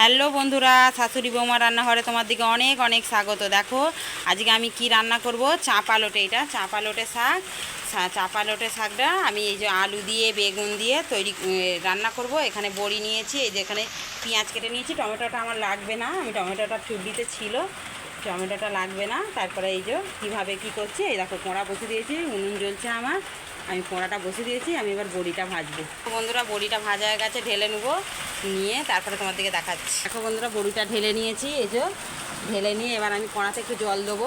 Hello বন্ধুরা, শাশুড়ি বৌমা রান্নাঘরে তোমার দিকে অনেক অনেক স্বাগত। দেখো, আজকে আমি কি রান্না করব? চাঁপা লোটে এটা, চাঁপা লোটে শাক। সা- চাঁপা লোটে শাকটা আমি এই যে আলু দিয়ে, বেগুন দিয়ে তৈরি রান্না করব। এখানে বড়ি নিয়েছি, এই যে এখানে পেঁয়াজ কেটে নিয়েছি। টমেটোটা আমার লাগবে না, আমি টমেটোটা চুল্লিতে ছিল, টমেটোটা লাগবে না। তারপরে এই যে কীভাবে কী করছি, এই দেখো, কোঁড়া বসে দিয়েছি, উনুন জ্বলছে আমার। আমি কোঁড়াটা বসে দিয়েছি আমি এবার বড়িটা ভাজবো। বন্ধুরা বড়িটা ভাজা হয়ে গেছে ঢেলে নেব নিয়ে তারপরে তোমার দিকে দেখাচ্ছি। দেখো বন্ধুরা বড়িটা ঢেলে নিয়েছি এই যে ঢেলে নিয়ে এবার আমি কড়াতে একটু জল দেবো।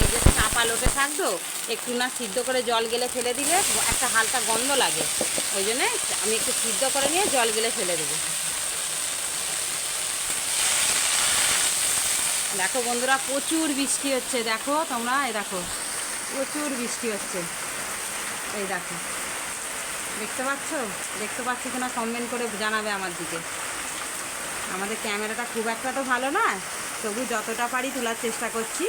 এই যে চাপা লোটে থাকতো একটু না সিদ্ধ করে জল গেলে ফেলে দিলে একটা হালকা গন্ধ লাগে। ওই জন্যে আমি একটু সিদ্ধ করে নিয়ে জল গেলে ফেলে দেবো। দেখো বন্ধুরা প্রচুর বৃষ্টি হচ্ছে দেখো তোমরা এই দেখো। প্রচুর বৃষ্টি হচ্ছে। এই দেখো। দেখতে পাচ্ছ? দেখতে পাচ্ছ কিনা কমেন্ট করে জানাবে আমার দিকে। আমাদের ক্যামেরাটা খুব একটা তো ভালো না তবু যতটা পারি তোলার চেষ্টা করছি।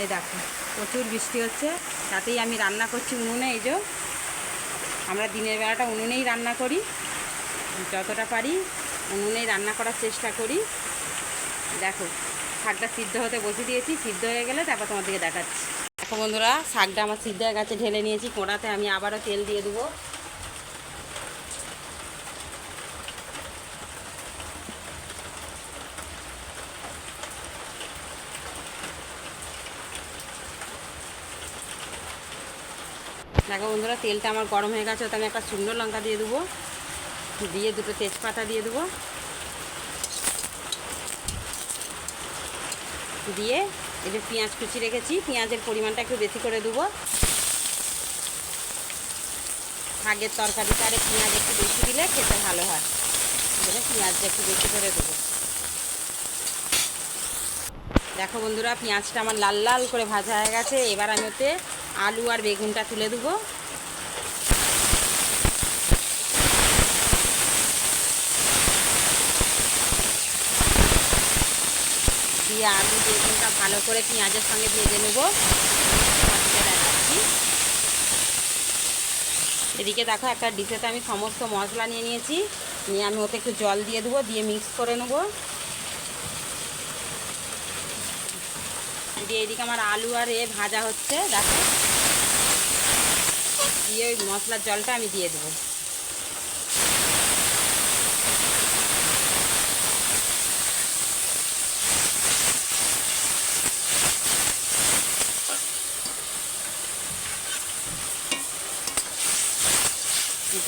এই দেখো, প্রচুর বৃষ্টি হচ্ছে, তাতেই আমি রান্না করছি উনুনে, এই যে। আমরা দিনের বেলাটা উনুনেই রান্না করি। যতটা পারি উনুনেই রান্না করার চেষ্টা করি। দেখো, শাকটা সিদ্ধ হতে বসে দিয়েছি, সিদ্ধ হয়ে গেলে তারপর তোমার দিকে দেখাচ্ছি। দেখো বন্ধুরা শাকটা আমার সিদ্ধ হয়ে গেছে, ঢেলে নিয়েছি, কোড়াতে আমি আবারও তেল দিয়ে দেবো। দেখো বন্ধুরা, তেলটা আমার গরম হয়ে গেছে, ওতে আমি একটা শুকনো লঙ্কা দিয়ে দেবো। দিয়ে দুটো তেজপাতা দিয়ে দেবো। দিয়ে এই যে পেঁয়াজ কুচি রেখেছি, পেঁয়াজের পরিমাণটা একটু বেশি করে দেবো। শাকের তরকারিটা আরে পেঁয়াজ একটু বেশি দিলে খেতে ভালো হয়। এবারে পেঁয়াজটা একটু বেশি করে দেবো। দেখো বন্ধুরা, পেঁয়াজটা আমার লাল লাল করে ভাজা হয়ে গেছে। এবার আমি ওতে আলু আর বেগুনটা তুলে দেবো। দিয়ে আলু বেগুনটা ভালো করে পেঁয়াজের সঙ্গে ভেজে নেব। এদিকে দেখো, একটা ডিশেতে আমি সমস্ত মশলা নিয়ে নিয়েছি। নিয়ে আমি ওতে একটু জল দিয়ে দেবো, দিয়ে মিক্স করে নেব। দিয়ে এদিকে আমার আলু আর এ ভাজা হচ্ছে, দেখো। দিয়ে ওই মশলার জলটা আমি দিয়ে দেবো।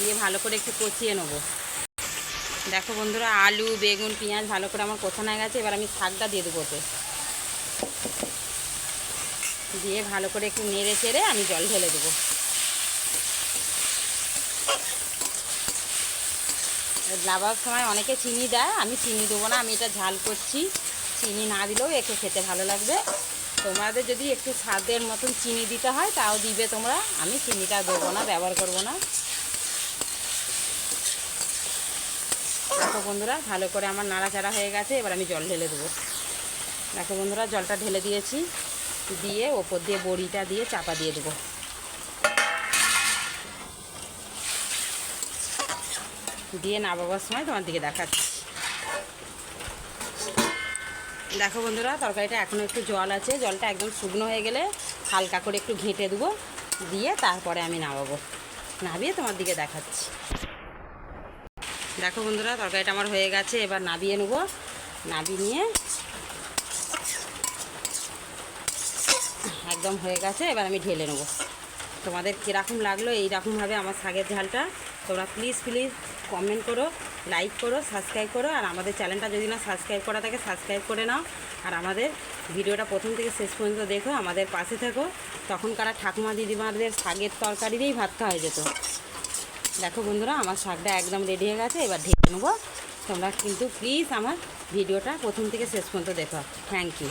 দিয়ে ভালো করে একটু কষিয়ে নেব। দেখো বন্ধুরা, আলু, বেগুন, পেঁয়াজ ভালো করে আমার কোথানো হয়ে গেছে, এবার আমি শাকটা দিয়ে দেবো দিয়ে ভালো করে একটু নেড়ে চেড়ে আমি জল ঢেলে দেবো। লাবার সময় অনেকে চিনি দেয়, আমি চিনি দেবো না, আমি এটা ঝাল করছি। চিনি না দিলেও একটু খেতে ভালো লাগবে। তোমাদের যদি একটু স্বাদের মতন চিনি দিতে হয়, তাও দিবে তোমরা, আমি চিনিটা দেবো না, ব্যবহার করব না। বন্ধুরা, ভালো করে আমার নাড়াচাড়া হয়ে গেছে, এবার আমি জল ঢেলে দেবো। দেখো বন্ধুরা, জলটা ঢেলে দিয়েছি, দিয়ে ওপর দিয়ে বড়িটা দিয়ে চাপা দিয়ে দেবো। দিয়ে নামাবার সময় তোমার দিকে দেখাচ্ছি। দেখো বন্ধুরা, তরকারিটা এখনও একটু জল আছে, জলটা একদম শুকনো হয়ে গেলে হালকা করে একটু ঘেঁটে দেবো, দিয়ে তারপরে আমি নামাবো। নামিয়ে তোমার দিকে দেখাচ্ছি। দেখো বন্ধুরা, তরকারিটা আমার হয়ে গেছে, এবার নাবিয়ে নেব। নাবিয়ে নিয়ে একদম হয়ে গেছে, এবার আমি ঢেলে নেব। তোমাদের কীরকম লাগল এইরকমভাবে আমার শাকের ঝালটা, তোমরা প্লিজ প্লিজ কমেন্ট করো লাইক করো সাবস্ক্রাইব করো, আর আমাদের চ্যানেলটা যদি না সাবস্ক্রাইব করা থাকে সাবস্ক্রাইব করে নাও। আর আমাদের ভিডিওটা প্রথম থেকে শেষ পর্যন্ত দেখো, আমাদের পাশে থেকো। তখনকার ঠাকুমা দিদিমাদের শাকের তরকারি দিয়েই ভাত খাওয়া হয়ে যেত। দেখো বন্ধুরা, আমার শাকটা একদম রেডি হয়ে গেছে, এবার ঢেকে নেব। তোমরা কিন্তু প্লিজ আমার ভিডিওটা প্রথম থেকে শেষ পর্যন্ত দেখো। Thank you